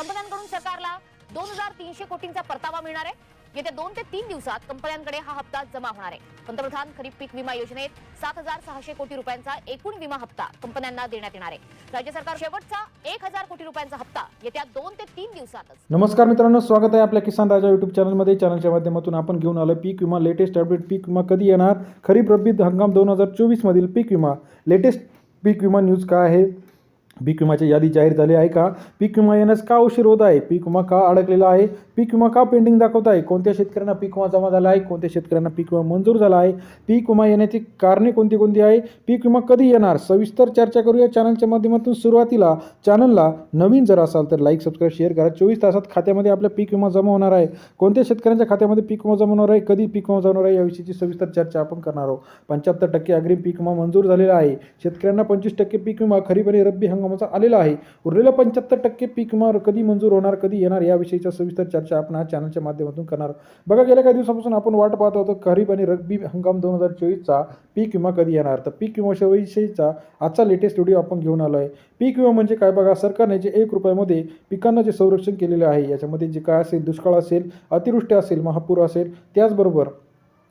कंपन्यांकडून सरकारला दोन हजार तीनशे कोटींचा परतावा मिळणार आहे. येत्या दोन ते तीन दिवसात कंपन्यांकडे हा हप्ता जमा होणार आहे. पंतप्रधान खरीप पीक विमा योजनेत सात हजार सहाशे कोटी रुपयांचा एकूण विमा हप्ता कंपन्यांना देण्यात येणार आहे. राज्य सरकार शेवटचा एक हजार कोटी रुपयांचा हप्ता येत्या दोन ते तीन दिवसातच. नमस्कार मित्रांनो स्वागत आहे आपल्या किसान राजा यूट्यूब चॅनलमध्ये चॅनलच्या माध्यमातून आपण घेऊन आलो पीक विमा लेटेस्ट अपडेट पीक विमा कधी येणार? खरीप रब्बी हंगाम दोन हजार चोवीसमधील पीक विमा. लेटेस्ट पीक विमा न्यूज काय आहे? पीक विमाची यादी जाहीर झाली आहे का पीक विमा येण्यास का उशीर होत आहे पीक विमा का अडकलेला आहे पीक विमा का पेंडिंग दाखवत आहे कोणत्या शेतकऱ्यांना पीक विमा जमा झाला आहे कोणत्या शेतकऱ्यांना पीक विमा मंजूर झाला आहे पीक विमा येण्याची कारणे कोणती कोणती आहे पीक विमा कधी येणार सविस्तर चर्चा करूया चॅनलच्या माध्यमातून सुरुवातीला चॅनलला नवीन जर असाल तर लाईक सबस्क्राईब शेअर करा चोवीस तासात खात्यामध्ये आपल्या पीक विमा जमा होणार आहे कोणत्या शेतकऱ्यांच्या खात्यामध्ये पीक विमा जमा होणार आहे कधी पीक विमा जमा होणार आहे याविषयीची सविस्तर चर्चा आपण करणार आहोत पंच्याहत्तर टक्के अग्रिम पीक विमा मंजूर झालेला आहे शेतकऱ्यांना पंचवीस टक्के पीक विमा खरीप आणि रब्बी हंगामाचा आलेला आहे. उरलेलं पंच्याहत्तर टक्के पीक विमा कधी मंजूर होणार कधी येणार याविषयीच्या सविस्तर चर्चा आपण आज चॅनलच्या माध्यमातून करणार बघा गेल्या काही दिवसापासून आपण वाट पाहत होतो खरीप आणि रब्बी हंगाम दोन हजार चोवीसचा पीक विमा कधी येणार? तर पीक विमाविषयीचा आजचा लेटेस्ट व्हिडिओ आपण घेऊन आलो आहे पीक विमा म्हणजे काय? बघा सरकारने जे एक रुपयामध्ये पिकांना जे संरक्षण केलेले आहे याच्यामध्ये जे काय असेल दुष्काळ असेल अतिवृष्टी असेल महापूर असेल त्याचबरोबर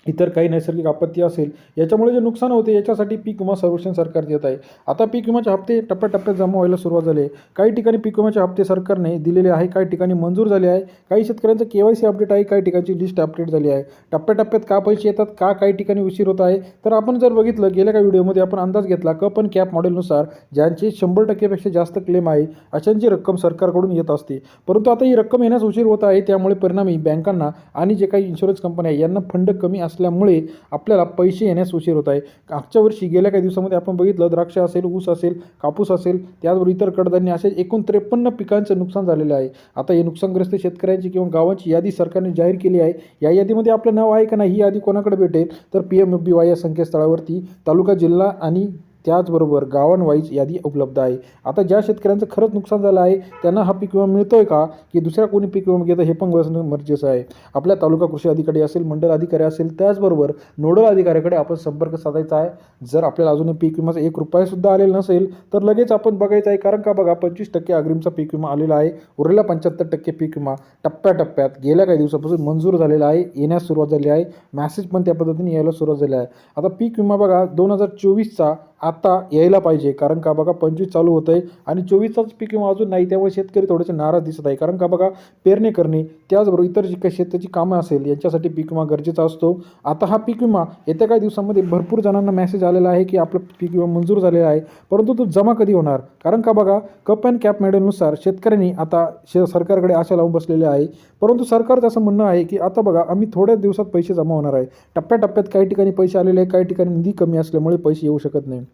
इतर काही नैसर्गिक आपत्ती असेल याच्यामुळे जे नुकसान होते याच्यासाठी पीक विमा संरक्षण सरकार देत आहे. आता पीक विम्याचे हप्ते टप्प्याटप्प्यात जमा व्हायला सुरुवात झाली आहे. काही ठिकाणी पीक विम्याचे हप्ते सरकारने दिलेले आहे काही ठिकाणी मंजूर झाले आहे. काही शेतकऱ्यांचं के वाय सी अपडेट आहे काही ठिकाणची लिस्ट अपडेट झाली आहे. टप्प्याटप्प्यात का पैसे येतात का काही ठिकाणी उशीर होत आहे तर आपण जर बघितलं गेल्या काही व्हिडिओमध्ये आपण अंदाज घेतला कप आणि कॅप मॉडेलनुसार ज्यांचे शंभर टक्केपेक्षा जास्त क्लेम आहे अशांची रक्कम सरकारकडून येत असते. परंतु आता ही रक्कम येण्यास उशीर होत आहे त्यामुळे परिणामी बँकांना आणि जे काही इन्शुरन्स कंपन्या आहे यांना फंड कमी असल्यामुळे आपल्याला पैसे येण्यास उशीर होत आहे. मागच्या वर्षी गेल्या काही दिवसामध्ये आपण बघितलं द्राक्ष असेल ऊस असेल कापूस असेल त्याचबरोबर इतर कडधान्य असे एकूण त्रेपन्न पिकांचं नुकसान झालेलं आहे. आता हे नुकसानग्रस्त शेतकऱ्यांची किंवा गावांची यादी सरकारने जाहीर केली आहे. या यादीमध्ये आपलं नाव आहे का नाही ही यादी कोणाकडे भेटेल? तर P M F B Y या संकेतस्थळावरती तालुका जिल्हा आणि त्याचबरोबर गावांवाईज यादी उपलब्ध आहे. आता ज्या शेतकऱ्यांचं खरंच नुकसान झालं आहे त्यांना हा पीक विमा मिळतोय का? की दुसऱ्या कोणी पीक विमा घेतं हे पण बसणं गरजेचं आहे. आपल्या तालुका कृषी अधिकारी असेल मंडल अधिकारी असेल त्याचबरोबर नोडल अधिकाऱ्याकडे आपण संपर्क साधायचा आहे. जर आपल्याला अजूनही पीक विमाचा एक रुपयासुद्धा आलेला नसेल तर लगेच आपण बघायचं आहे. कारण का बघा पंचवीस टक्के अग्रिमचा पीक विमा आलेला आहे. उरलेला पंच्याहत्तर टक्के पीक विमा टप्प्याटप्प्यात गेल्या काही दिवसापासून मंजूर झालेला आहे. येण्यास सुरुवात झाली आहे. मॅसेज पण त्या पद्धतीने यायला सुरुवात झाली आहे. आता पीक विमा बघा दोन हजार चोवीसचा आता यायला पाहिजे. कारण का बघा पंचवीस चालू होतं आहे आणि चोवीसचाच पीक विमा अजून नाही. त्यामुळे शेतकरी थोडेसे नाराज दिसत आहे. कारण का बघा पेरणी करणे त्याचबरोबर इतर जी काही शेताची कामं असेल यांच्यासाठी पीक विमा गरजेचा असतो. आता हा पीक विमा येत्या काही दिवसामध्ये भरपूर जणांना मेसेज आलेला आहे की आपलं पीक विमा मंजूर झालेला आहे. परंतु तो जमा कधी होणार? कारण का बघा कप अँड कॅप मेडलनुसार शेतकऱ्यांनी आता शे सरकारकडे आशा लावून बसलेले आहे. परंतु सरकारचं असं म्हणणं आहे की आता बघा आम्ही थोड्या दिवसात पैसे जमा होणार आहे. टप्प्याटप्प्यात काही ठिकाणी पैसे आलेले आहे काही ठिकाणी निधी कमी असल्यामुळे पैसे येऊ शकत नाही.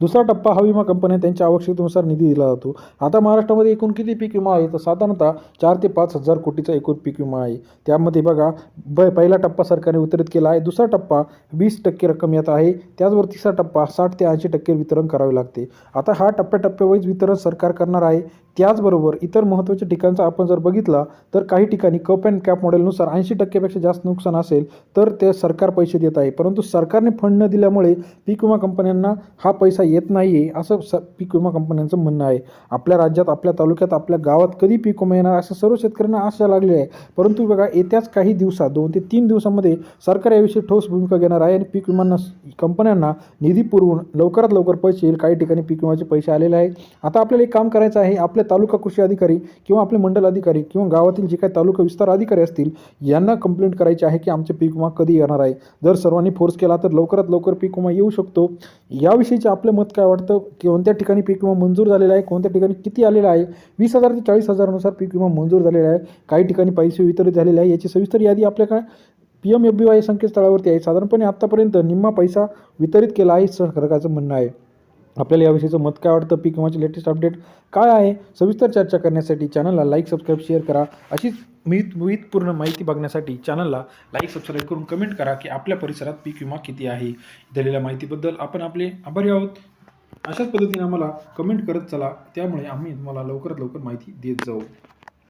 दुसरा टप्पा हा विमा कंपन्या त्यांच्या आवश्यकतेनुसार निधी दिला जातो. आता महाराष्ट्रामध्ये एकूण किती पीक विमा आहे? तर साधारणतः चार ते पाच हजार कोटीचा एकूण पीक विमा आहे. त्यामध्ये बघा ब पहिला टप्पा सरकारने वितरित केला आहे. दुसरा टप्पा वीस टक्के रक्कम येत आहे. त्याचबरोबर तिसरा टप्पा साठ ते ऐंशी टक्के वितरण करावे लागते. आता हा टप्प्याटप्प्यावाईज वितरण सरकार करणार आहे. त्याचबरोबर इतर महत्त्वाच्या ठिकाणचा आपण जर बघितला तर काही ठिकाणी कप अँड कॅप मॉडेलनुसार ऐंशी टक्क्यापेक्षा जास्त नुकसान असेल तर ते सरकार पैसे देत आहे. परंतु सरकारने फंड न दिल्यामुळे पीक विमा कंपन्यांना हा पैसा येत नाही आहे असं स पीक विमा कंपन्यांचं म्हणणं आहे. आपल्या राज्यात आपल्या तालुक्यात आपल्या गावात कधी पीक विमा येणार असं सर्व शेतकऱ्यांना आशा लागली आहे. परंतु बघा येत्याच काही दिवसात दोन ते तीन दिवसामध्ये सरकार याविषयी ठोस भूमिका घेणार आहे आणि पीक विमांना कंपन्यांना निधी पुरवून लवकरात लवकर पैसे येईल. काही ठिकाणी पीक विमाचे पैसे आलेले आहे आता आपल्याला एक काम करायचं आहे. आपल्या तालुका कृषी अधिकारी किंवा आपले मंडल अधिकारी किंवा गावातील जे काही तालुका विस्तार अधिकारी असतील यांना कंप्लेंट करायची आहे की आमचे पीक विमा कधी येणार आहे? जर सर्वांनी फोर्स केला तर लवकरात लवकर पीक विमा येऊ शकतो. याविषयीचे आपलं मत काय वाटतं? की कोणत्या ठिकाणी पीक विमा मंजूर झालेला आहे? कोणत्या ठिकाणी किती आलेला आहे? वीस हजार ते चाळीस हजारानुसार पीक विमा मंजूर झालेला आहे. काही ठिकाणी पैसे वितरित झालेले आहे. याची सविस्तर यादी आपल्याकडे P M F B Y संकेतस्थळावरती आहे. साधारणपणे आत्तापर्यंत निम्मा पैसा वितरित केला आहे सरकारचं म्हणणं आहे. आपल्याला याविषयीचं मत काय वाटतं? पीक विमाचे लेटेस्ट अपडेट काय आहे? सविस्तर चर्चा करण्यासाठी चॅनलला लाईक सबस्क्राईब शेअर करा. अशीच विहित विहितपूर्ण माहिती बघण्यासाठी चॅनलला लाईक सबस्क्राईब करून कमेंट करा की आपल्या परिसरात पीक विमा किती आहे. दिलेल्या माहितीबद्दल आपण आपले आभारी आहोत. अशाच पद्धतीने आम्हाला कमेंट करत चला. त्यामुळे आम्ही तुम्हाला लवकरात लवकर माहिती देत जाऊ.